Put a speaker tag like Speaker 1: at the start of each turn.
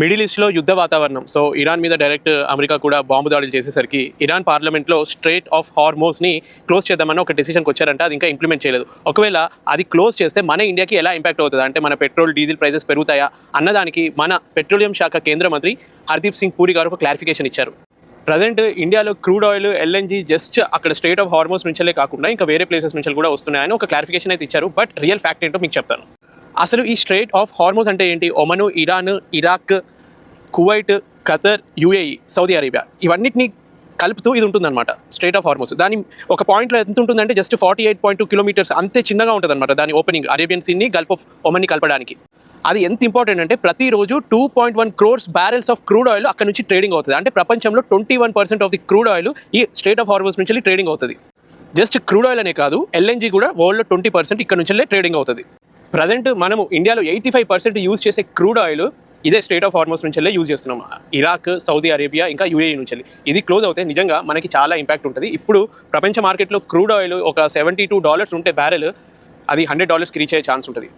Speaker 1: Middle ఈస్ట్లో యుద్ధ వాతావరణం. సో ఇరాన్ మీద డైరెక్ట్ అమెరికా కూడా బాంబు దాడులు చేసేసరికి ఇరాన్ పార్లమెంట్లో స్ట్రేట్ ఆఫ్ హార్మోస్ని క్లోజ్ చేద్దామని ఒక డెసిషన్కి వచ్చారంటే అది ఇంకా ఇంప్లిమెంట్ చేయలేదు. ఒకవేళ అది క్లోజ్ చేస్తే మన ఇండియాకి ఎలా ఇంపాక్ట్ అవుతుంది? అంటే మన పెట్రోల్ డీజిల్ ప్రైసెస్ పెరుగుతాయా? అన్నదానికి మన పెట్రోలియం శాఖ కేంద్ర మంత్రి హర్దీప్ సింగ్ పూరి గారు ఒక క్లారిఫికేషన్ ఇచ్చారు. ప్రజెంట్ ఇండియాలో క్రూడ్ ఆయిల్ ఎల్ఎన్జీ జస్ట్ అక్కడ స్టేట్ ఆఫ్ హార్మోస్ నుంచే కాకుండా ఇంకా వేరే ప్లేసెస్ నుంచి కూడా వస్తున్నాయని ఒక క్లారిఫికేషన్ అయితే ఇచ్చారు. బట్ రియల్ ఫ్యాక్ట్ ఏంటో మీకు చెప్తాను. అసలు ఈ స్ట్రేట్ ఆఫ్ హార్మోస్ అంటే ఏంటి? Oman Iran Iraq Kuwait Qatar UAE Saudi Arabia. ఇవన్నిటిని కలుపుతూ ఇది ఉంటుందన్నమాట స్ట్రేట్ ఆఫ్ హార్మోస్ దాని ఒక పాయింట్లో ఎంత ఉంటుందంటే just forty eight point two kilometres అంతే చిన్నగా ఉంటుందన్నమాట దాని ఓపెనింగ్ అరేబియన్ సీన్ని గల్ఫ్ ఆఫ్ ఒమన్ని కలపడానికి. అది ఎంత ఇంపార్టెంట్ అంటే ప్రతిరోజు two point one crores barrels of crude oil అక్కడ నుంచి ట్రేడింగ్ అవుతుంది. అంటే ప్రపంచంలో twenty one percent of the crude oil ఈ స్టేట్ ఆఫ్ హార్మోస్ నుంచి ట్రేడింగ్ అవుతుంది. జస్ట్ క్రూడ్ ఆయిల్ అనే కాదు ఎల్ఎన్జీ కూడా వరల్డ్లో ట్వంటీ పర్సెంట్ ఇక్కడ నుంచి ట్రేడింగ్ అవుతుంది. ప్రజెంట్ మనము ఇండియాలో ఎయిటీ ఫైవ్ పర్సెంట్ యూజ్ చేసే క్రూడ్ ఆయిల్ ఇదే స్టేట్ ఆఫ్ హార్మోస్ నుంచి యూజ్ చేస్తున్నాం. ఇరాక్ సౌదీ అరేబియా ఇంకా యూఏఈ నుంచి ఇది క్లోజ్ అవుతే నిజంగా మనకి చాలా ఇంపాక్ట్ ఉంటుంది. ఇప్పుడు ప్రపంచ మార్కెట్లో క్రూడ్ ఆయిల్ ఒక సెవెంటీ టూ డాలర్స్ ఉంటే బ్యారెల్ అది హండ్రెడ్ డాలర్స్కి రీచ్ అయ్యే ఛాన్స్ ఉంటుంది.